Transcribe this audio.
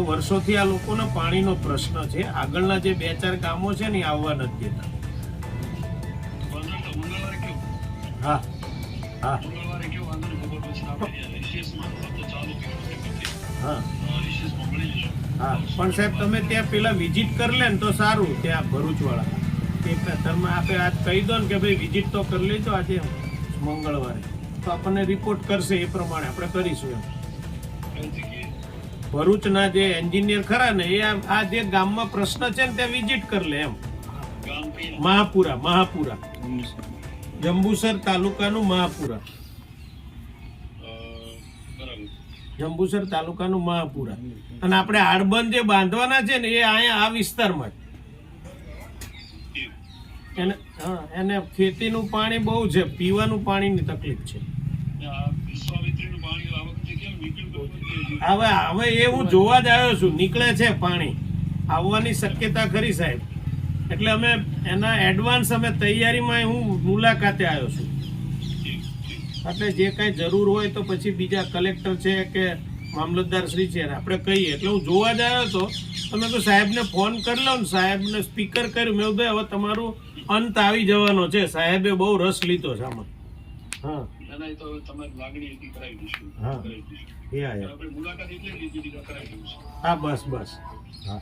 વર્ષોથી આ લોકોને પાણીનો પ્રશ્ન છે. આગળના જે બે ચાર ગામો છે ને આવવા નથી દેતા. આપણે પણ સાહેબ, તમે ત્યાં પેલા વિઝિટ કરી લે ને તો સારું, ત્યાં ભરૂચવાળા. કે તમે આપે આજ કહી દો ને કે ભાઈ વિઝિટ તો કરી લેજો આજે મંગળવારે. તો આપણને રિપોર્ટ કરશે એ પ્રમાણે, આપણે કરીશું એમ. ભરૂચના જે એન્જિનિયર ખરા ને, એ આ જે ગામમાં પ્રશ્ન છે ને ત્યાં વિઝિટ કરી લે એમ. મહાપુરા મહાપુરા. જંબુસર તાલુકાનું મહાપુરા. જંબુસર તાલુકાનું મહાપુરા. અને આપણે આડબંધ જે બાંધવાના છે ને, એ અહીંયા આ વિસ્તારમાં એને, હા, એને ખેતીનું પાણી બહુ છે, પીવાનું પાણીની તકલીફ છે આ વિશ્વામિત્રીનું પાણી આ વખતે કેમ નીકળ્યું હતું? હવે હવે એ હું જોવા જ આવ્યો છું. નીકળે છે પાણી. આવવાની શક્યતા ખરી સાહેબ. એટલે અમે એના એડવાન્સ અમે તૈયારીમાં હું મુલાકાતે આવ્યો છું. એટલે જે કાંઈ જરૂર હોય તો પછી બીજા કલેક્ટર છે કે મામલતદાર શ્રી છે, આપણે કહીએ. એટલે હું જોવા જ આવ્યો હતો તમે તો સાહેબને ફોન કરી લો ને, સાહેબને સ્પીકર કર્યું. મેં ભાઈ, હવે તમારું અંત આવી જવાનો છે. સાહેબે બહુ રસ લીધો છે આમાં. એના તો તમારી લાગણી હતી કરાવી દઈશું. હા. કરાવી દઈશું. આપણે મુલાકાત એટલે લીધી કરાવી દઈશું. હા. બસ બસ. હા.